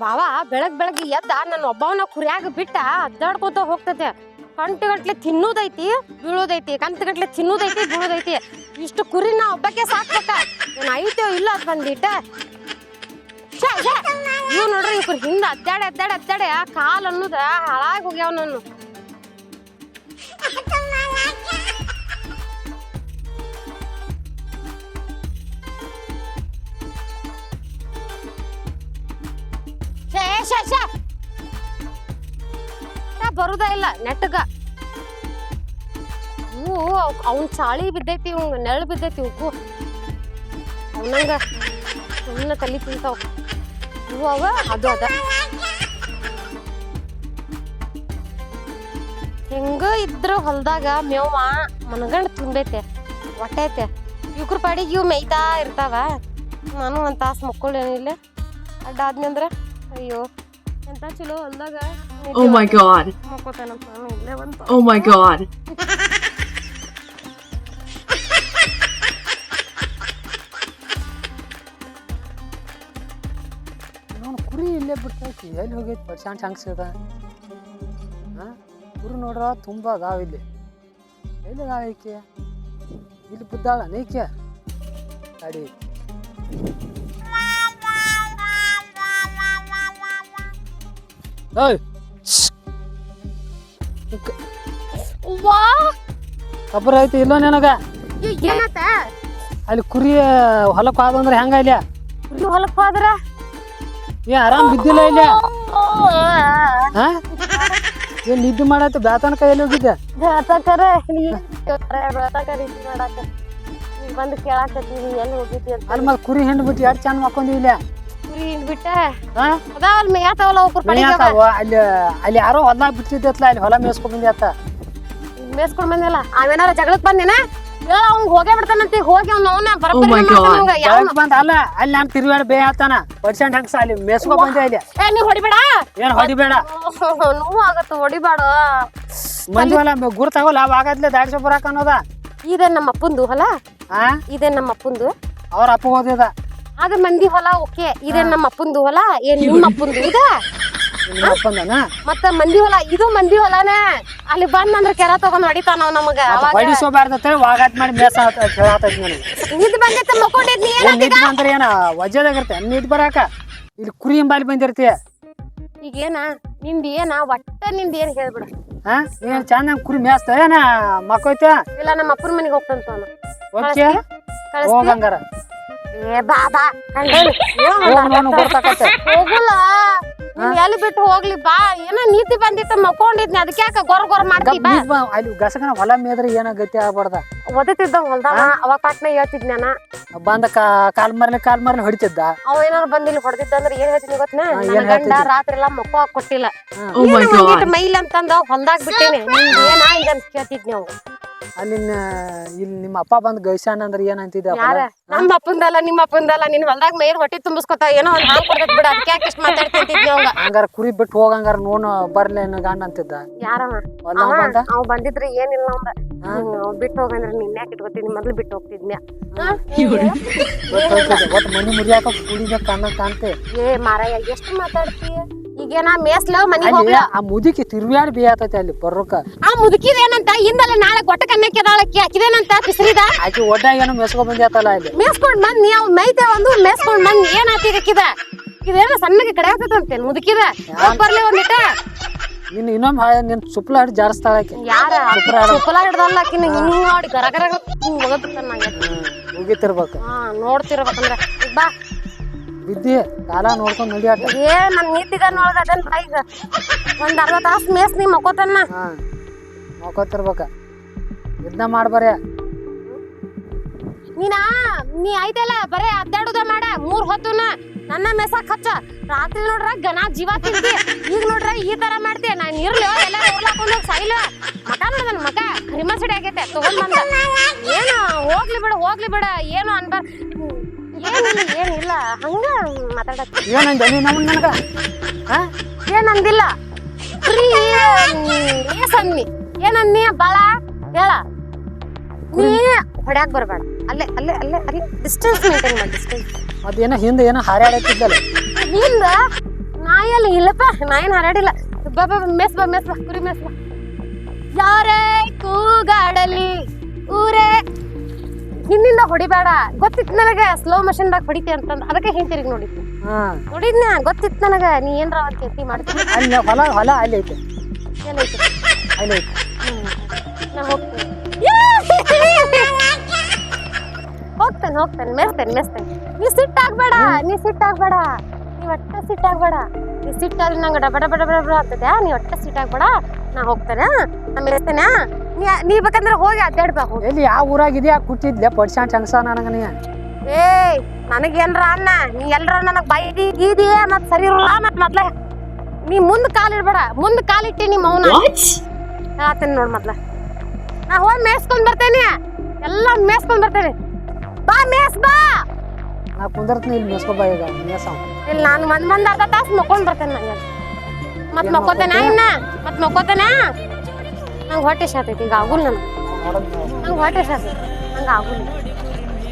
ಬಾವ, ಬೆಳಗ್ ಬೆಳಗ್ಗೆ ಎದ್ದ ನನ್ನ ಒಬ್ಬವನ ಕುರಿಯಾಗ ಬಿಟ್ಟ ಅದ್ದಾಡ್ಕೋತ ಹೋಗ್ತತೆ. ಕಂಟುಗಟ್ಲೆ ತಿನ್ನೋದೈತಿ, ಬೀಳೋದೈತಿ ಕಂತಗಟ್ಲೆ ತಿನ್ನೋದೈತಿ, ಬೀಳೋದೈತಿ. ಇಷ್ಟು ಕುರಿ ನಾ ಒಬ್ಬಕ್ಕೆ ಸಾಕ್ಬೇಕ? ನಾನು ಐತೋ ಇಲ್ಲ ಅದ್ ಬಂದಿಟ್ಟ. ಇವ್ ನೋಡ್ರಿ, ಇವ್ರ ಹಿಂದ ಅದ್ದಾಡೆ ಅದ್ದಾಡೆ ಅದ್ದಾಡೆ ಕಾಲ್ ಅನ್ನೋದ ಹಾಳಾಗಿ ಹೋಗ್ಯಾವ ನಾನು. ಬರುದ ಇಲ್ಲ, ನೆಟ್ಟಗ. ಇವು ಅವ್ನ ಚಾಳಿ ಬಿದ್ದೈತಿ ಇವ್ ನೆರಳು ಬಿದ್ದೈತಿ ಇವಕ್ಕೂ ಅವನಂಗ ಸುಮ್ಮನೆ ತಲಿ ತಿಂತಾವ. ಇವು ಅವ, ಅದು ಅದ. ಹೆಂಗ ಇದ್ರ ಹೊಲ್ದಾಗ ಮೇವ ಮನಗಂಡ್ ತುಂಬೈತೆ ಹೊಟ್ಟೈತೆ ಇವ್ರ ಪಾಡಿಗೆ ಇವು ಮೇಯ್ತಾ ಇರ್ತಾವ. ನಾನು ಒಂದು ತಾಸು ಮಕ್ಕಳೇನಿಲ್ಲ ಅಡ್ಡಾದ್ನಂದ್ರ ಅಯ್ಯೋ. ಎಂತ ಚಲೋ ಹೊಲ್ದಾಗ Oh my god. ಮಕ್ಕೋತಾನಂತ ನಾನು ಇಲ್ಲೇ ಬಂತ ಓ ಮೈ ಗಾಡ್ ನಾನು ಕುರಿ ಇಲ್ಲೇ ಬಿಟ್ಟೈತಿ ಎಲ್ಲಿ ಹೋಗೈತಿ ಪರ್ಸೆಂಟ್ ಹಂಗೆ ಸಿಗದ? ಹಾಂ? ಕುರಿ ನೋಡ್ರ ತುಂಬ ಅದಾವ ಇಲ್ಲಿ. ಎಲ್ಲಿ ಅದಾವ ಈಕೆ? ಇಲ್ಲಿ ಬಿದ್ದಾಳ ನೀಕೆ ಅಡಿ ಓಯ್ ವಾ! ಖಬರ್ ಐತಿ ಇಲ್ಲ ನಿನಗ? ಏನಾತ? ಅಲ್ಲಿ ಕುರಿ ಹೊಲಕ್ಕೆ ಹೋದಂದ್ರೆ ಹೆಂಗ ಇಲ್ಲ ಕುರಿ ಹೊಲಕ್ ಹೋದ್ರ? ಏ ಆರಾಮ್ ಬಿದ್ದಿಲ್ಲ ಇಲ್ಲ ಹಾ ಏನ್ ನಿದ್ದೆ ಮಾಡತ್ತೆ ಬ್ಯಾತನ ಕೈಯಲ್ಲಿ ಹೋಗಿದ್ದೆ ಬ್ಯಾತಕರ ಬೆಳತಕರ ಇದು ಮಾಡಾಕ. ನೀ ಬಂದು ಕೇಳಾಕತ್ತೀನಿ ಎಲ್ಲಿ ಹೋಗಿದ್ದಿ ಅಲ್ಲಿ ಮತ್ತೆ ಕುರಿ ಹೆಂಡ್ ಬಿಟ್ಟು ಎರಡು ಚಂದ ಮಕ್ಕೊಂಡಿ ಇಲ್ಲ ಕುರಿ ಬಿಟ್ಟ ಅದಾವಲ್ ಮೇಯಾತಾವಲ್ಲ ಪಡಿಗೆ ಮೇಯಾತಾವ ಅಲ್ಲಿ ಅಲ್ಲಿ ಯಾರೋ ಹೊಲ ಬಿಟ್ಟಿದ್ದತ್ಲ ಅಲ್ಲಿ ಹೊಲ ಮೇಯ್ಸ್ಕೊಂಡ್ ಬಂದೆ ಅತ್ತ ಮೇಯ್ಸ್ಕೊಂಡ್ ಬಂದಿಲ್ಲ. ಅವೇನಾರ ಜಗಳಕ್ ಬಂದಿನ? ಹೇಳ ಅವ್ನ್ ಹೋಗೇ ಬಿಡ್ತಾನಂತ ಈಗ ಹೋಗಿ ಅವ್ನ ಅವನ Oh ಯಾವ ಬಂದ ಅಲ್ಲ ಅಲ್ಲಿ ನಾನು ತಿರುಗಾಡಿ ಬೇ ಆತಾನ ಪರ್ಸೆಂಟ್ ಹಂಗ್ಸ ಅಲ್ಲಿ ಮೇಸ್ಕೊಂಡ್ ಬಂದೆ ಅಲ್ಲಿ. ಏ ನೀ ಹೊಡಿಬೇಡ? ಏನ್ ಹೊಡಿಬೇಡ? ನೋವು ಆಗತ್ತ ಹೊಡಿಬೇಡ. ಮಂದಿ ಹೊಲ ಗುರ್ತಾಗಲ್ಲ ಅವ ಆಗತ್ಲೆ ದಾಡ್ಸೋ ಬರಾಕ ಅನ್ನೋದ. ಇದೇ ನಮ್ಮ ಅಪ್ಪಂದು ಹೊಲ ಇದೇ ನಮ್ಮ ಅಪ್ಪಂದು ಅವ್ರ ಅಪ್ಪ ಓದಿದ. ಅದ ಮಂದಿ ಹೊಲ ಓಕೆ ಇದೇ ನಮ್ಮ ಅಪ್ಪಂದು ಹೊಲ ಏನ್ ನಿಮ್ಮ ಅಪ್ಪಂದು ಇದ ಮತ್ತ ಮಂದಿ ಹೊಲ ಇದು ಮಂದಿ ಹೊಲನೇ. ಅಲ್ಲಿ ಬಂದ್ ಅಂದ್ರ ಕೆರ ತಗೊಂಡ್ ಹೊಡಿತಾನ ನಾವ್ ನಮಗ ಅವಾಗ. ಹೊಡಿಸೋಬಾರ್ದತ್ತ ವಾಗಾತ್ ಮಾಡಿ ಮೇಸ ನಿದ್ ಬಂದೈತೆ ಮಕ್ಕೊಂಡಿದ್ನಿ ಏನ್ ನಿದ್ ಬಂದ್ರೆ ಏನ ವಜ್ಜದಾಗಿರ್ತೆ ನಿದ್ ಬರಾಕ. ಇಲ್ಲಿ ಕುರಿ ಹಿಂಬಾಲಿ ಬಂದಿರ್ತೀಯ ಈಗ ಏನ ನಿಂದ ಏನ ಒಟ್ಟ ನಿಂದ ಏನ್ ಹೇಳ್ಬಿಡು. ಹಾ? ಏನ್ ಚಂದ ಕುರಿ ಮೇಸ್ತ ಏನ ಮಕ್ಕೋಯ್ತ? ಇಲ್ಲ ನಮ್ಮ ಅಪ್ಪನ ಮನೆಗೆ ಹೋಗ್ತಂತ ಓಕೆ? ಹೋಗಂಗಾರ ಏ ಬಾ ಬಾ. ಕಂಡೇನಿ. ಏನ್ ಹೋಗ್ ನೋಡು ಗೊತ್ತಾಕತ್ತೆ ಹೋಗುಲ್ಲ ನೀನ್ ಎಲ್ಲಿ ಬಿಟ್ಟು ಹೋಗ್ಲಿ ಬಾ. ಏನೋ ನೀತಿ ಬಂದಿತ್ತು ಮಕ್ಕೊಂಡಿದ್ನಿ. ಅದಕ್ಕೆ ಯಾಕ ಗೊರ ಗೊರ ಮಾಡ್ತಿ ಬಾ. ಅಲ್ಲಿ ಗಸಗನ ಹೊಲ ಮೇದ್ರೆ ಏನ ಗತಿ ಆಗ್ಬಾರ್ದ. ಒದತಿದ್ದ ಹೊಲ್ದಾಗ. ಅವಾಗ ಪಾಟ್ನ ಹೇಳ್ತಿದ್ನ ಬಂದ ಕಾ ಕಾಲ್ ಮರ್ಲಿ ಕಾಲ್ ಮರ್ಲಿ ಹೊಡಿತಿದ್ದ? ಅವ ಏನಾರ ಬಂದ ಇಲ್ಲಿ ಹೊಡೆದಿದ್ದ ಅಂದ್ರೆ ಏನ್ ಹೇಳ್ತೀನಿ ಗೊತ್ತನ? ಗಂಡ? ರಾತ್ರಿ ಎಲ್ಲಾ ಮಕ್ಕೋ ಕೊಟ್ಟಿಲ್ಲ. Oh. ಮೈಲ್ ಅಂತಂದ ಹೊಲ್ದಾಗ ಬಿಟ್ಟೇನೆ. ಏನ ಅಂತ ಕೇಳ್ತಿದ್ನಿ ಅವ್ ಅಲ್ಲಿ ಇಲ್ಲಿ ನಿಮ್ಮ ಅಪ್ಪ ಬಂದ್ ಗೈಸಾನ ಅಂದ್ರೆ ಏನ್ ಅಂತಿದ್ದ ಯಾರ? ನಮ್ಮ ಅಪ್ಪಂದಲ್ಲ ನಿಮ್ಮ ಅಪ್ಪಂದಲ್ಲ ನಿನ್ ಹೊಲ್ದಾಗ ಮೇಯರ್ ಹೊಟ್ಟಿ ತುಂಬಿಸ್ಕೊತ ಏನೋ ಒಂದ್ ಹಾಲ್ ಕೊಡ್ತೈತ್ ಬಿಡ ಅದಕ್ಕೆ ಯಾಕೆ ಇಷ್ಟ ಮಾತಾಡ್ತಿದ್ದೆ ಅವಂಗ? ಹಂಗಾರ ಕುರಿ ಬಿಟ್ಟು ಹೋಗಂಗಾರ ನೋನು ಬರ್ಲಿ ಅನ್ನೋ ಗಂಡ ಅಂತಿದ್ದ? ಯಾರವ? ಅವ ಬಂದ? ಅವ್ ಬಂದಿದ್ರೆ ಏನಿಲ್ಲ ಅವಂದ ಅವ್ ಬಿಟ್ಟು ಹೋಗಂದ್ರೆ ನಿನ್ನ ಯಾಕೆ ಇಟ್ಕೊತೀನಿ ಮೊದ್ಲು ಬಿಟ್ಟು ಹೋಗ್ತಿದ್ನ್ಯ? ಮನಿ ಮುರಿಯಾಕ ಕುಡಿಬೇಕು ಕಣ್ಣ ಕಾಣ್ತೆ. ಏ ಮಾರಾಯ ಎಷ್ಟು ಮಾತಾಡ್ತೀಯ? ಈಗೇನ ಮೇಸ್ಲ ಮನಿಗ್ ಹೋಗ್ಲ. ಆ ಮುದುಕಿ ತಿರುವ್ಯಾಡಿ ಬೇಯತೈತಿ ಅಲ್ಲಿ ಬರ್ರಕ್ಕ. ಆ ಮುದುಕಿದೇನಂತ ಹಿಂದಲ್ಲ ನಾಳೆ ಗೊಟ್ಟ ಕನ್ನಕ್ಕೆ ದಾಳಕ್ಕೆ ಹಾಕಿದೇನಂತ ಪಿಸ್ರಿದ? ಆಕಿ ಒಡ್ಡಾಗ ಏನೋ ಮೆಸ್ಕೊ ಬಂದ್ಯಾತಲ್ಲ ಅಲ್ಲಿ. ಮೇಸ್ಕೊಂಡ್ ಬಂದ್ ನೀವು ಮೈತೆ ಒಂದು ಮೇಸ್ಕೊಂಡ್ ಬಂದ್ ಏನ್ ಹಾಕಿದಕ್ಕಿದ ಇದೇನ ಸಣ್ಣಗೆ ಕಡೆ ಆಗ್ತದಂತೆ ಮುದುಕಿದ? ಬರ್ಲಿ ಒಂದಿಟ. ಇನ್ನು ಇನ್ನೊಮ್ಮೆ ನಿನ್ ಸುಪ್ಲ ಹಿಡಿದು ಜಾರಿಸ್ತಾಳ ಆಕಿ. ಯಾರ? ಸುಪ್ಲ ಹಿಡ್ದಲ್ಲ ಆಕಿನ ಹಿಂಗ್ ನೋಡಿ ಗರ ಗರ ನಂಗೆ. ಮುಗಿತಿರ್ಬೇಕು. ಹಾ ನೋಡ್ತಿರ್ಬೇಕಂದ್ರೆ. ಬಾ. ಬಿದ್ದಿ ಕಾಲ ನೋಡ್ಕೊಂಡು ನಡಿಯಾಟ ಏ ನನ್ ನಿದ್ದಿಗ ನೋಡ್ದ ಅದನ್ ಬಾ ಈಗ ಒಂದ್ ಅರ್ಧ ತಾಸ್ ಮೇಸ್ ನೀ ಮಕ್ಕೋತನ್ನ. ಹಾ. ಯುದ್ಧ ಇದನ್ನ ಮಾಡ್ಬಾರ್ಯ ನೀನಾ ನೀ ಐತಲ್ಲ ಬರೇ ಅದ್ದಾಡುದ ಮಾಡ. ಮೂರ್ ಹೊತ್ತುನ ನನ್ನ ಮೆಸಾಕ್ ಹಚ್ಚ. ರಾತ್ರಿ ನೋಡ್ರ ಗನ ಜೀವ ತಿಂತಿ ಈಗ ನೋಡ್ರ ಈ ತರ ಮಾಡ್ತೀಯ ನಾನ್ ಇರ್ಲಿ ಎಲ್ಲ ಹೋಗ್ಲಾಕೊಂಡು ಸೈಲ ಸಾಯ್ಲ. ನೋಡ ನೋಡ್ದನ್ ಮಕ ಕರಿಮ ಸಿಡಿ ಆಗೈತೆ ತಗೊಂಡ್ ಬಂದ. ಏನು ಹೋಗ್ಲಿ ಬಿಡು ಹೋಗ್ಲಿ ಬಿಡ ಏನು ಅನ್ಬಾರ್. ಏನಿಲ್ಲ ಹಂಗ ಮಾತಾಡತ್ತ ಏನಂದ ನೀ ನಮ್ಮ ನನಗ? ಏನಂದಿಲ್ಲ. ಫ್ರೀ ಏಸ್ ಅನ್ನಿ ಏನನ್ನಿ ಬಾಳ? ಹೇಳ. ನೀ ಹೊಡ್ಯಾಕ್ ಬರಬೇಡ. ಅಲ್ಲೇ ಅಲ್ಲೇ ಅಲ್ಲೇ ಅಲ್ಲೇ. ಡಿಸ್ಟೆನ್ಸ್ ಮೇಂಟೈನ್ ಮಾಡಿ ಡಿಸ್ಟೆನ್ಸ್ ಅದೇನೋ ಹಿಂದೆ ಏನೋ ಹಾರ್ಯಾಡತ್ತಿದ್ದಲ್ಲ ಹಿಂದ ನಾಯಲ್ಲಿ ಇಲ್ಲಪ್ಪ ನಾ ಹಾರಾಡಿಲ್ಲ. ಬಾ ಬಾ, ಮೆಸ್ ಬಾ ಮೆಸ್ ಬಾ ಕುರಿ ಮೆಸ್ ಬಾ. ಯಾರೇ ಹಿಂದಿಂದ ಹೊಡಿಬೇಡ. ಗೊತ್ತಿತ್ತು ನನಗೆ ಸ್ಲೋ ಮಷಿನ್ದಾಗ ಹೊಡಿತಿ ಅಂತಂದ್. ಅದಕ್ಕೆ ಹಿಂತಿರುಗಿ ನೋಡಿದ್ನಿ ಹಾ. ನೋಡಿದ್ನ? ಗೊತ್ತಿತ್ತು ನನಗ. ನೀ ಏನ್ರ ಅವತ್ತು ಕೆತ್ತಿ ಮಾಡ್ತೀನಿ ಅಲ್ಲಿ ಹೊಲ ಹೊಲ ಅಲ್ಲಿ ಐತೆ. ಏನೈತಿ ಅಲ್ಲಿ ಐತೆ. ನಾ ಹೋಗ್ತೀನಿ. ಹೋಗ್ತೇನೆ ಹೋಗ್ತೇನೆ. ಮೆಸ್ತೇನೆ ಮೆಸ್ತೇನೆ. ನೀ ಸಿಟ್ಟಾಗ್ಬೇಡ ನೀ ಸಿಟ್ಟಾಗ್ಬೇಡ ನೀ ಒಟ್ಟ ಸಿಟ್ಟಾಗ್ಬೇಡ ನೀ ಸಿಟ್ಟಾದ್ರೆ ನಂಗೆ ಡಬ ಡಬ ಡಬ ಡಬ ಆಗ್ತದೆ. ನೀ ಒಟ್ಟ ಸಿಟ್ಟಾಗ್ಬೇಡ ನಾ ಹೋಗ್ತೇನೆ ಆಮೇಲೆ ಮೆಸ್ತೇನೆ ನೀ ನೀ ಬೇಕಂದ್ರೆ ಹೋಗಿ ಅಡ್ಡಾಡ್ಬಾ ಹೋಗಿ ಎಲ್ಲಿ ಯಾವ ಊರಾಗಿದ್ಯಾ? ಕುಟ್ಟಿದ್ಲೆ ಪಡ್ಸಾಂಟ್ ಚನ್ಸ ನನಗೆ ನೀ ಏಯ್ ನನಗೇನ್ರ ಅನ್ನ? ನೀ ಎಲ್ರ ನನಗೆ ಬೈದಿ ಗೀದಿಯೇ ಮತ್ ಸರಿ ಇರಲ್ಲ ಮತ್ ಮೊದ್ಲ. ನೀ ಮುಂದ್ ಕಾಲಿಡ್ಬೇಡ ಮುಂದ್ ಕಾಲಿಟ್ಟಿ ನಿಮ್ಮ ಮೌನ What? ಹೇಳತ್ತೇನೆ ನೋಡ್ ಮೊದ್ಲ. ನಾ ಹೋಗಿ ಮೇಸ್ಕೊಂಡ್ ಬರ್ತೇನೆ ಎಲ್ಲ ಮೇಸ್ಕೊಂಡ್ ಬರ್ತೇನೆ. ಬಾ ಮೇಸ್ ಬಾ. ನಾ ಕುಂದರ್ತೀನಿ ಇಲ್ಲಿ ಮೇಸ್ಕೊಬ ಈಗ ಇಲ್ಲಿ ನಾನು ಒಂದ್ ಮಂದ್ ಅರ್ಧ ತಾಸು ಮಕ್ಕೊಂಡ್ ಬರ್ತೇನೆ ನಂಗೆ ಮತ್ ಮಕ್ಕೋತೇನ? ಇನ್ನ? ಮತ್ ಮಕ್ಕೋತೇನ? ನಂಗೆ ಹೊಟ್ಟೆ ಶಾತೈತಿ ಈಗ ಆಗುಲ್ ನನಗೆ. ನಂಗೆ ಹೊಟ್ಟೆ ಶಾತೈತಿ ನಂಗೆ ಆಗುಲ್ಲ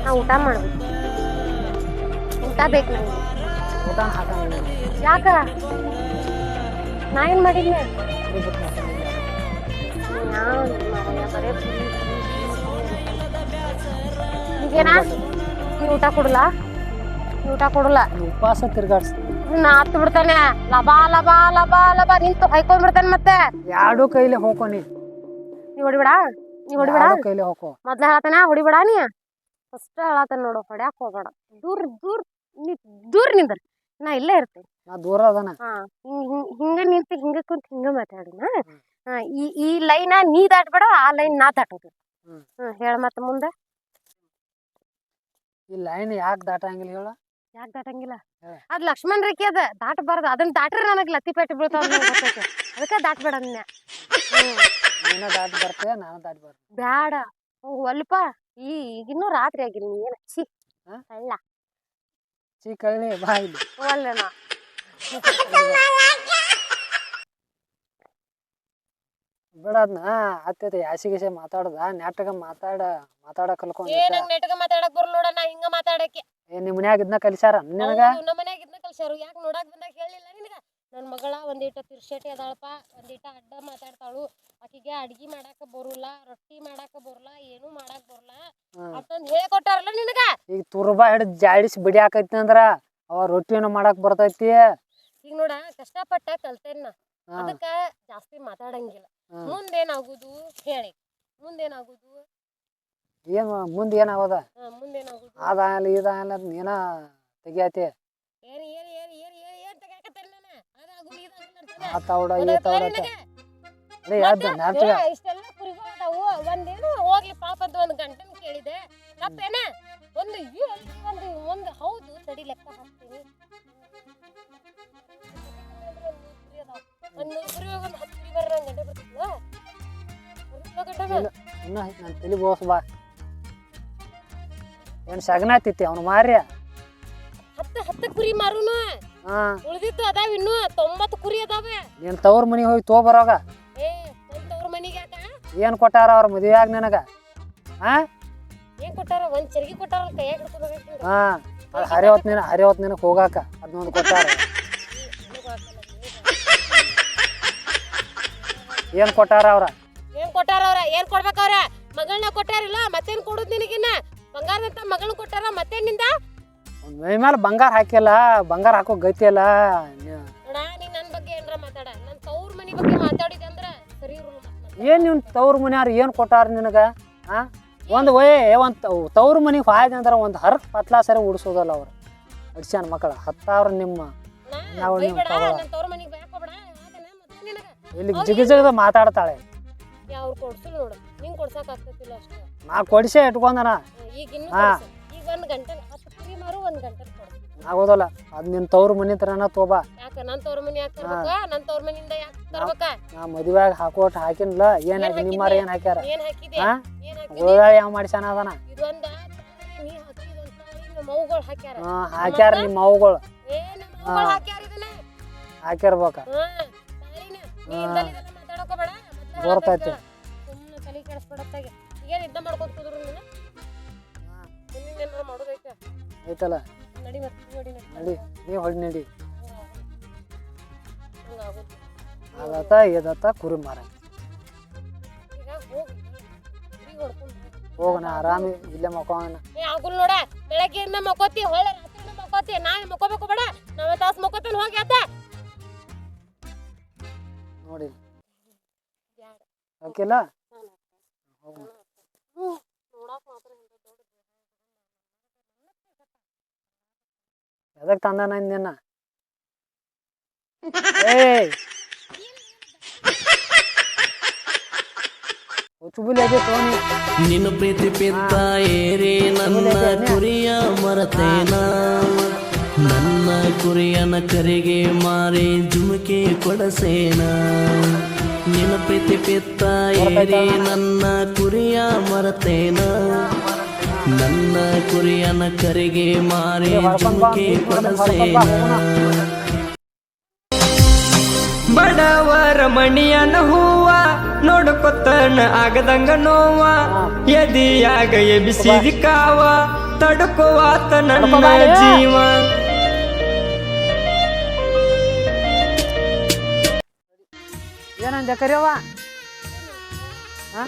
ನಾ ಊಟ ಮಾಡ್ಬೇಕು. ಊಟ ಬೇಕು ನಂಗೆ. ಊಟ ಯಾಕ? ನಾ ಏನು ಮಾಡಿದ್ನೆ. ಈಗೇನಾ? ನೀ ಊಟ ಕೊಡಲ್ಲ? ಊಟ ಕೊಡಲ್ಲ? ಉಪವಾಸ ತಿರ್ಗಾಡ್ಸ್ತೀನಿ ಹತ್ತು ಬಿಡ್ತಾನೆ. ಲಬಾ ಲಬಾ ಲಬಾ ಲಬಾ ನಿಂತು ಹೈಕೊಂಡ್ ಬಿಡ್ತಾನೆ ಮತ್ತೆ. ಎರಡು ಕೈಲಿ ಹೋಕೋ ನೀ. ನೀ ಹೊಡಿಬೇಡ ನೀ ಹೊಡಿಬೇಡ. ಕೈಲಿ ಹೋಗೋ ಮೊದ್ಲ ಹೇಳತಾನ ಹೊಡಿಬೇಡ ನೀ. ಫಸ್ಟ್ ಹೇಳತಾನ ನೋಡು ಹೊಡ್ಯಾಕ್ ಹೋಗ್ಬೇಡ. ದೂರ ದೂರ ನೀ ದೂರ ನಿಂದ್ರ ನಾ ಇಲ್ಲೇ ಇರ್ತೇನೆ. ನಾ ದೂರ ಅದನ. ಹಿಂಗ್- ಹಿಂಗ್- ಹಿಂಗ ನಿಂತು ಹಿಂಗ ಕುಂತ ಹಿಂಗ ಮಾತಾಡಿನ ಈ ಈ ಲೈನ ನೀ ದಾಟ್ಬೇಡ ಆ ಲೈನ್ ನಾ ದಾಟೋದು. ಹ್ಮ್ ಹೇಳ ಮತ್ತೆ ಮುಂದೆ. ಈ ಲೈನ್ ಯಾಕೆ ದಾಟಂಗಿಲ್ಲ ಹೇಳ. ಯಾಕೆ ದಾಟಂಗಿಲ್ಲ. ಅದ್ ಲಕ್ಷ್ಮಣ್ ರೇಖೆ ಅದ ದಾಟಬಾರ್ದು. ಅದನ್ನ ದಾಟ್ರೆ ನನಗೆ ಲತ್ತಿ ಪೆಟ್ಟು ಬೀಳ್ತಾವ ಅದಕ್ಕೆ ದಾಟ್ಬೇಡ ಅಂದ್ನೆ ಹ್ಮ್. ನೀನ ದಾಟಿ ನಾನು ದಾಟಿ ಬರ್ತೆ ಬ್ಯಾಡ. ಓ ಒಲ್ಪ ಈ ಈಗಿನ್ನೂ ರಾತ್ರಿ ಆಗಿಲ್ಲ ನೀ ಏನ? ಛೀ. ಹಾ? ಅಲ್ಲ. ಚೀ ಕಳ್ಳಿ ಬಾಯಿ ಇಲ್ಲಿ. ಒಲ್ಲ ನಾ. ಬಿಡ ಅದ್ನ. ಅತ್ತೈತೆ ಮಾತಾಡ್ದ. ನೆಟ್ಟಗ ಮಾತಾಡ ಮಾತಾಡ ಕಲ್ಕೊಂಡ್ ನೆಟ್ಟಗ ಮಾತಾಡಕ್ ಬರ್ಲೋಡ ನಾ ಹಿಂಗ ಮಾತಾಡಕ್ಕೆ. ಏ ನಿಮ್ ಮನ್ಯಾಗ ಇದನ್ನ ಕಲಿಸಾರ ನಿನಗ? ನಮ್ಮ ಮನ್ಯಾಗ ಇದನ್ನ ಕಲ್ಸ್ಯಾರು. ಯಾಕೆ ನೋಡಾಕ್ ಬಂದಾಗ ಹೇಳಿಲ್ಲ ನಿನಗ? ನನ್ನ ಮಗಳ ಒಂದಿಟ ತಿರ್ಸೇಟಿ ಅದಾಳಪ್ಪ. ಒಂದಿಟ ಅಡ್ಡ ಮಾತಾಡ್ತಾಳು. ಆಕಿಗೆ ಅಡ್ಗಿ ಮಾಡಾಕ ಬರುಲ್ಲ ರೊಟ್ಟಿ ಮಾಡಾಕ ಬರುಲ್ಲ ಏನು ಮಾಡಾಕ ಬರುಲ್ಲ. ಅಷ್ಟೊಂದ್ ಹೇಳ್ಕೊಟ್ಟಾರಲ್ಲ ನಿನಗ? ಈಗ ತುರ್ಬಾ ಹಿಡಿದ್ ಜಾಡಿಸಿ ಬಿಡಿ ಹಾಕೈತಿ ಅಂದ್ರ ಅವ ರೊಟ್ಟಿನ ಮಾಡಾಕ ಬರ್ತೈತಿ. ಈಗ ನೋಡ ಕಷ್ಟಪಟ್ಟ ಕಲ್ತೇನ್ ನಾ. ಅದಕ್ಕ ಜಾಸ್ತಿ ಮಾತಾಡಂಗಿಲ್ಲ. ಮುಂದೇನಾಗುದು? ಹೇಳಿ. ಮುಂದೇನಾಗುದು? ಏನ್ ಮುಂದೆ ಏನಾಗೋದ ಮುಂದೇನಾಗುದು ಅದಾಗಲಿ ಇದಾಗಲಿ ಅದ್ ನೀನ ತೆಗಿಯತಿ. ಆ ತೌಡ ಈ ತೌಡ? ಅದೇ ಇಷ್ಟೆಲ್ಲ ಕುರಿಗಳು ಅದಾವು. ಒಂದೇನು ಹೋಗ್ಲಿ ಪಾಪ ಒಂದು ಒಂದ್ ಕೇಳಿದೆ. ತಪ್ಪೇನ? ಒಂದು ಒಂದು ಒಂದು ಹೌದು ತಡಿ ಲೆಕ್ಕ ಹಾಕ್ತೀನಿ. ಒಂದ್ ನೂರ್ ಕುರಿ ಒಂದ್ ಹತ್ತು ಕುರಿ ಬರ್ರ ಗಂಟೆ ಬರ್ತಿದ್ವ ಗಂಟೆ? ಇಲ್ಲ. ಇನ್ನ ನನ್ ತಲಿ ಬೋಸ್ ಬಾ. ಏನ್ ಸಗನಾತಿತ್ತಿ ಅವ್ನು ಮಾರ್ಯ ಹತ್ತು ಹತ್ತು ಕುರಿ ಮಾರುನು. ಹಾ. ಉಳ್ದಿತ್ತು ಅದಾವ ಇನ್ನು ತೊಂಬತ್ತು ಕುರಿ ಅದಾವೆ. ನೀನ್ ತವ್ರ ಮನಿಗ್ ಹೋಗಿ ತೋ ಬರೋಗ. ಏ ಒಂದ್ ಮನಿಗೆ ಯಾಕ? ಏನ್ ಕೊಟ್ಟಾರ ಅವ್ರ ಮದುವೆಯಾಗ ನಿನಗ? ಹಾ? ಏನ್ ಕೊಟ್ಟಾರ? ಒಂದ್ ಚರ್ಗಿ ಕೊಟ್ಟಾರ ಕೈಯಾಗ ಹಿಡ್ಕೊಬೇಕಾಗ್ತದೆ ಹಾ. ಅದ್ ನಿನ ನಿನಗ್ ಹೋಗಾಕ. ಅದನ್ನೊಂದು ಕೊಟ್ಟಾರ. ಏನ್ ಕೊಟ್ಟಾರ ಅವ್ರ? ಏನ್ ಕೊಟ್ಟಾರ ಅವ್ರ? ಏನ್ ಕೊಡ್ಬೇಕ ಅವ್ರ? ಮಗಳನ್ನ ಕೊಟ್ಟಾರಿಲ್ಲ ಮತ್ತೇನ್ ಕೊಡುದ್ ನಿನಗಿನ್ನ? ಬಂಗಾರದಂತ ಮಗಳು ಕೊಟ್ಟಾರ ಮತ್ತೇನಿಂದ? ಮೈ ಮೇಲೆ ಬಂಗಾರ ಹಾಕಿಲ್ಲ ಬಂಗಾರ ಹಾಕೋ ಗತಿ ಅಲ್ಲ. ನೋಡ ನೀ ನನ್ ಬಗ್ಗೆ ಏನ್ರ ಮಾತಾಡ. ನನ್ನ ತವ್ರ ಮನೆ ಬಗ್ಗೆ ಮಾತಾಡಿದೆ ಅಂದ್ರ ಸರಿ ಏನು ಮತ್ತ್ ತೌರ್ ಏನ್ ನಿನ್ ತವ್ರ ಮನ್ಯಾರ ಏನ್ ಕೊಟ್ಟಾರ ನಿನಗ ಹಾಂ ಒಂದ್ ಒಯ್ ಒಂದ್ ತೌರ್ ತವ್ರ ಮನಿಗ್ ಹಾಯ್ದ ಅಂದ್ರ ಒಂದ್ ಹರಕ್ ಪತ್ಲಾ ಸರಿ ಉಡ್ಸೋದಲ್ಲ ಅವ್ರು. ಅಡ್ಸ್ಯಾನ ಮಕ್ಕಳ ಹತ್ತಾವ್ರ ನಿಮ್ಮ ನಾ ನಾವು ನೀವು ಬೈಬೇಡ ತಗೊಳ. ನನ್ ತವ್ರ ಮನಿಗ್ ಬ್ಯಾಕ್ ಹೋಗ್ಬೇಡ ಆತನ ಮತ್ತೆ ನಿನಗ. ಇಲ್ಲಿ ಜಿಗಿ ಜಿಗದ ಮಾತಾಡ್ತಾಳೆ. ಅವ್ರು ಕೊಡ್ಸಿಲ್ಲ ನೋಡು ನಿಂಗೆ ಕೊಡ್ಸಾಕ್ ಆಗ್ತತಿಲ್ಲ ಅಷ್ಟೇ. ನಾ ಕೊಡಿಸೇ ಇಟ್ಕೊಂಡನ. ಈಗ ಇನ್ನು ಹಾ. ಕೊಡ್ಸು. ಈಗ ಒಂದ್ ಗಂಟೆ ಹತ್ತು ಕುರಿ ಮಾರು ಒಂದ್ ಗಂಟೆ ಕೊಡು ಆಗೋದಲ್ಲ. ಅದ್ ನಿನ್ ತವ್ರ ಮನಿ ತರನ ತೋಬಾ. ಯಾಕ ನನ್ ತವ್ರ ಮನಿ ಯಾಕೆ ತರ್ಬೇಕ? ನನ್ ತವ್ರ ಮನಿಯಿಂದ ಯಾಕೆ ತರ್ಬೇಕ? ನಾ ಮದ್ವ್ಯಾಗ ಹಾಕೋಟ್ ಹಾಕಿನ್ಲ ಏನ್ ಹಾಕಿ ನಿಮ್ಮಾರ ಏನ್ ಹಾಕ್ಯಾರ? ಏನ್ ಹಾಕಿದೆ? ಹಾ? ಏನ್ ಹಾಕಿದೆ? ಉಳ್ದಾಳಿ ಯಾವ ಮಾಡಿಸ್ಯಾನ ಅದನ? ಇದೊಂದ ನೀ ನಿಮ್ಮ ಹಾಕ್ಯಾರ. ಹಾ ಹಾಕ್ಯಾರ ನಿಮ್ಮ ಅವುಗಳು ಏ ನಮ್ಮ ಮೌಗಳು ಹಾಕ್ಯಾರ ಇದನ್ನ? ಹಾಕಿರ್ಬೇಕ ಹಾ. ತಾಳಿನ ನೀ ಇಂದಲ್ಲಿ ಇದೆಲ್ಲ ಮಾತಾಡೋಕ ಬೇಡ ಮೊದ್ಲ ಗೊತ್ತೈತಿ. ಹೇಳ್ಬೇಕು. ಸುಮ್ನೆ ತಲೆ ಕೆಡಿಸ್ಬೇಡತ್ತಾಗೆ ಏನ್ ಇದ್ದ ಮಾಡ್ಕೊಂತ ಕುದ್ರು ನೀನು? ಮುಂದಿನ ಏನಾರ ಮಾಡೋದೈತೆ ಐತಲ್ಲ ನಡಿ ಮತ್ತೆ ನೋಡಿ ನಡಿ. ನಡಿ ನೀ ಹೊಡಿ ನಡಿ. ಅದತ್ತ ಇದತ್ತ ಕುರಿ ಮಾರ. ಈಗ ಆರಾಮ ಕುರಿ ಹೊಡ್ಕೊಂಡ್ ಬಾ. ಹೋಗೋಣ ಆರಾಮಿ ಇಲ್ಲೇ ಮಕ್ಕೋಣ. ಏ ಆಗುಲ್ ನೋಡ ಬೆಳಗ್ಗೆಯಿಂದ ಮಕ್ಕೋತಿ ಹೊಳೆ ರಾತ್ರಿಯಿಂದ ಮಕ್ಕೋತಿ ನಾನು ಮಕ್ಕೋಬೇಕು ಬೇಡ ನಾವೇ ತಾಸು ಮಕ್ಕೋತೀನಿ ಹೋಗಿ ಅತ್ತ. ನೋಡಿ. ಓಕೆಲ್ಲ ಹೋಗೋಣ ಹ್ಮ್ ನೋಡಾಕ ಮಾತ್ರ ಹಿಂಗ ದೊಡ್ಡ ಎದಕ್ ತಂದ ನಿನ್ನ? ಏಯ್! ನಿನ್ನ ಪ್ರೀತಿ ಪಿತ್ತ ಏರಿ ನನ್ನ ಕುರಿಯ ಮರತೇನ? ನನ್ನ ಕುರಿಯನ ಕರಿಗೆ ಮಾರಿ ಜುಮುಕಿ ಕೊಡಸೇನ? ನಿನ್ನ ಪ್ರೀತಿ ಪಿತ್ತ ಏರಿ ನನ್ನ ಕುರಿಯ ಮರತೇನ? ಕುರಿಯನ ಕರೆಗೆ ಮಾರಿ ಜುಮುಕೆ ಪಡಸೇನ ಬಡವರ ಮಣಿಯನ ಹೂವ ನೋಡ್ಕೊತನ ಆಗದಂಗ ನೋವ ಎದಿಯಾಗ ಎಬಿಸಿದಿ ಕಾವ ತಡ್ಕೋವಾತ ನನ್ನ ಜೀವ. ಏನಂದ ಕರೆಯವ್ವ? ಹಾ?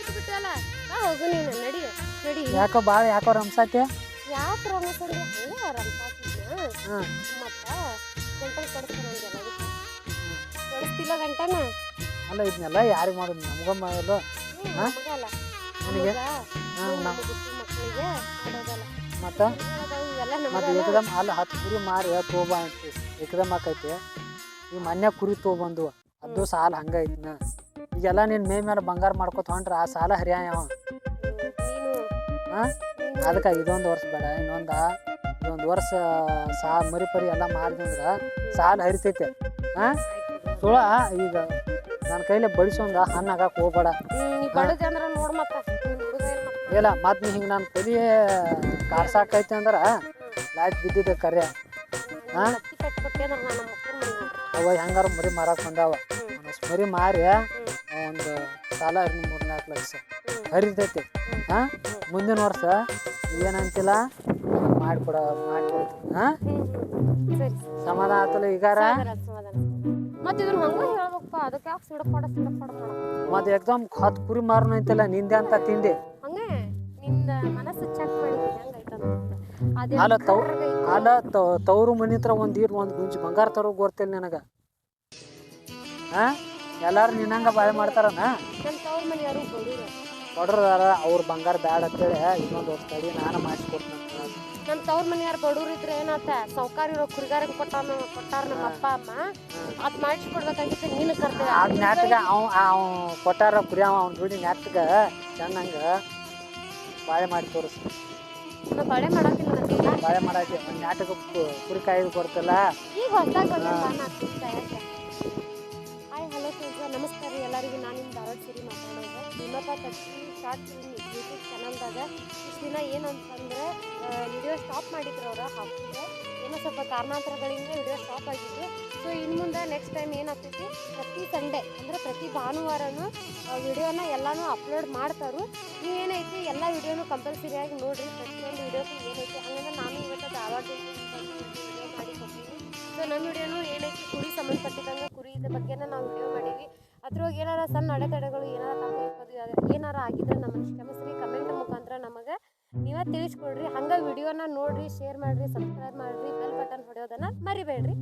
ಕೂತ್ ಬಿಟ್ಟಲ್ಲ ಬಾ ಹೋಗು ನೀನು ನಡಿ ನಡಿ. ಯಾಕೋ ಭಾಳ ಯಾಕೋ ರಂಸಾತಿ ಯಾಕೆ ರಮೇಶಂದ್ರೆ ಹಂಗ ರಂಪಾತಿದ್ನ ಹ್ಮ್ ಮತ್ತ ಗಂಟಲ್ ಕೊಡಿಸ್ತಾನ ಎಲ್ಲದಕ್ಕೂ ಕೊಡಿಸ್ತಿಲ್ಲ ಗಂಟನ? ಅಲ್ಲ ಇದನ್ನೆಲ್ಲ ಯಾರಿಗೆ ಮಾಡೋದು? ನಮಗಮ್ಮ ಹಾ? ನಮಗಲ್ಲ ನನಗೆ? ಮಾಡೋದಲ್ಲ. ಮತ್ತ? ಮತ್ತೆ ಏಕದಮ್ ಅಲ್ಲ ಹತ್ತು ಕುರಿ ಮಾರಿ ತೋಬ ಅಂತ. ಏಕದಮ್ ಆಕೈತಿ ಈ ಮನ್ಯಾಗ ಕುರಿ ತೊಗೊಂಡು ಅದು ಸಾಲ ಹಂಗ ಐತಿನ. ಈಗೆಲ್ಲ ನಿನ್ನ ಮೇ ಮೇಲೆ ಬಂಗಾರ ಮಾಡ್ಕೊತ ತೊಗೊಂಡ್ರೆ ಆ ಸಾಲ ಹರಿಯಾಯ ನೀನು ಹಾ ನೀನು ಅದಕ್ಕೆ ಇದೊಂದು ವರ್ಷ ಬೇಡ ಇನ್ನೊಂದು ಇದೊಂದು ವರ್ಷ ಸಾ ಮರಿ ಪರಿ ಎಲ್ಲ ಮಾಡಿದಂದ್ರ ಸಾಲ ಹರಿತೈತೆ ಹಾಂ ಸುಳ ಈಗ ನನ್ನ ಕೈಲಿ ಬಡಿಸೊಂದ ಹಣ್ಣು ಹಾಕಕ್ಕೆ ಹೋಗ್ಬೇಡ ನಿನ್? ಇಲ್ಲ ಮತ್ತೆ ನೀ ಹಿಂಗೆ ನನ್ನ ಕೈಲಿ ಕಾರ್ಸಾಕೈತೆ ಅಂದ್ರೆ ಲೈಟ್ ಬಿದ್ದಿದ್ದೆ ಕರೆ ಹಾಂ ಅವ ಹೆಂಗಾರು ಮರಿ ಮಾರಕ್ಕೆ ಬಂದಾವ ಮರಿ ಮಾರಿ ಒಂದು ಸಾಲ ಹರಿ ಮೂರು ನಾಲ್ಕು ಲಕ್ಷ ಹರಿತೈತೆ. ಹಾ? ಮುಂದಿನ ವರ್ಷ ಏನಂತಿಲ್ಲ? ಮಾಡಿಕೊಡ ಮಾಡಿಕೊಡ್ತೀನಿ ಹಾಂ? ಸಮಾಧಾನ ಆತಲ್ಲ ಈಗಾರ. ಮತ್ತ್ ಹಂಗ ಹೇಳ್ಬೇಕಪ್ಪ. ಅದಕ್ಕೆ ಯಾಕೆ ಸಿಡಪಾಡ ಸಿಡಪಾಡ ಮಾಡಕ್ ಮತ್ತೆ ಎಕ್ದಮ್ ಹತ್ತು ಕುರಿ ಮಾರನ ಐತಲ್ಲ ನಿಂದೆ ಅಂತ ತಿಂದೆ. ಹಂಗೆ? ನಿಂದ ಮನಸ್ಸು ಚೆಕ್ ಮಾಡಿ ಅಲ್ಲ ತವ್. ಅಲ್ಲ ತವ್ರು ಮನಿ ಹತ್ರ ಒಂದ್ ಈಟ್ ಒಂದ್ ಗುಂಜಿ ಬಂಗಾರ ತರೋ ಗೊತ್ತಿಲ್ಲ ನಿನಗ. ಹಾ? ಎಲ್ಲಾರು ನಿನ್ನಂಗ ಬಾಳೆ ಮಾಡ್ತಾರನ? ನಮ್ ತವ್ರ ಮನೆ ಯಾರು ಬಡವ್ರು. ಕೊಡ್ರದಾರ ಅವ್ರ ಬಂಗಾರ ಬ್ಯಾಡ ಅಂತೇಳಿ ಇನ್ನೊಂದು ವರ್ಷ ತಡಿ ನಾನು ಮಾಡಿಸ್ಕೊಡ್ತೀನಿ ನಮ್ಮ ತವ್ರ ಮನೆ ಯಾರು ಬಡವ್ರು ಇದ್ರೆ ಏನಾತ ಸೌಕಾರ ಇರೋ ಕುರಿಗಾರಿಗೆ ಕೊಟ್ಟಾನ ಕೊಟ್ಟಾರ ನಮ್ಮ ಅಪ್ಪ ಅಮ್ಮ. ಅದ್ ಮಾಡಿಸ್ಕೊಡ್ಬೇಕಾಗಿತ್ತು ನೀನು ಕರ್ತೇವೆ ಆ ನಾಟಕ ಅವ್ ಅವ್ ಕೊಟ್ಟಾರ ಕುರಿ ಅವ ಅವ್ನ ಜೋಡಿ ನಾಟಕ ಚೆನ್ನಂಗ ಬಾಳೆ ಮಾಡಿ ತೋರಿಸ್ ನಾ ಬಾಳೆ ನಂದೀಗ ಬಾಳೆ ಮಾಡಾಕಿ ನಾಟಕ ಕುರಿ ಕಾಯಿ ಕೊಡ್ತಲ್ಲ. ಈಗ ಹೊಸದಾಗಿ ಬಂದ ಹಾಯ್ ಹಲೋ ನಮಸ್ಕಾರ. ರೀ ಎಲ್ಲರಿಗೂ ನಾನು ನಿಮ್ಮ ಧಾರವಾಡ ಸಿರಿ ಮಾತಾಡೋದು ನಿಮ್ಮ ತಕ್ಷಿ ಶಾರ್ಟ್ ಫಿಲ್ಮ್ ಯೂಟ್ಯೂಬ್ ಚಾನಲ್ದಾಗ ಇಷ್ಟು ದಿನ ಏನಂತಂದರೆ ವಿಡಿಯೋ ಸ್ಟಾಪ್ ಮಾಡಿದ್ರು ಅವ್ರು, ಹಾಕಿದ್ರೆ. ಏನೋ ಸ್ವಲ್ಪ ಕಾರಣಾಂತರಗಳಿಂದ ವಿಡಿಯೋ ಸ್ಟಾಪ್ ಆಗಿತ್ತು. ಸೊ ಇನ್ನು ಮುಂದೆ ನೆಕ್ಸ್ಟ್ ಟೈಮ್ ಏನಾಗ್ತೈತಿ, ಪ್ರತಿ ಸಂಡೇ ಅಂದರೆ ಪ್ರತಿ ಭಾನುವಾರನೂ ವಿಡಿಯೋನ ಎಲ್ಲನೂ ಅಪ್ಲೋಡ್ ಮಾಡ್ತಾರು ನೀವೇನೈತಿ ಎಲ್ಲ ವಿಡಿಯೋನು ಕಂಪಲ್ಸರಿಯಾಗಿ ನೋಡಿರಿ. ಪ್ರತಿಯೊಂದು ವಿಡಿಯೋಕ್ಕೂ ಏನೈತಿ. ಹಂಗಂದ್ರೆ ನಾನು ಇವತ್ತು ಕೊಡ್ತೀನಿ ಸೊ ನನ್ನ ವಿಡಿಯೋನು ಏನೈತಿ ಕುರಿ ಸಂಬಂಧಪಟ್ಟಿದ್ದಂಗೆ ಕುರಿ ಇದ್ರ ಬಗ್ಗೆನ ನಾವು ವಿಡಿಯೋ ಮಾಡೀವಿ ಅದ್ರೊಳಗೆ ಏನಾರ ಸಣ್ಣ ಅಡೆತಡೆಗಳು ಏನಾರ ಏನಾರ ಆಗಿದ್ರೆ ನಮ್ಮನ್ನು ಕ್ಷಮಿಸ್ರಿ ಕಮೆಂಟ್ ಮುಖಾಂತರ ನಮಗೆ ನೀವೇ ತಿಳಿಸ್ಕೊಡ್ರಿ. ಹಂಗೆ ವಿಡಿಯೋನ ನೋಡ್ರಿ ಶೇರ್ ಮಾಡಿರಿ ಸಬ್ಸ್ಕ್ರೈಬ್ ಮಾಡಿರಿ ಬೆಲ್ ಬಟನ್ ಹೊಡೆಯೋದನ್ನ ಮರಿಬೇಡ್ರಿ.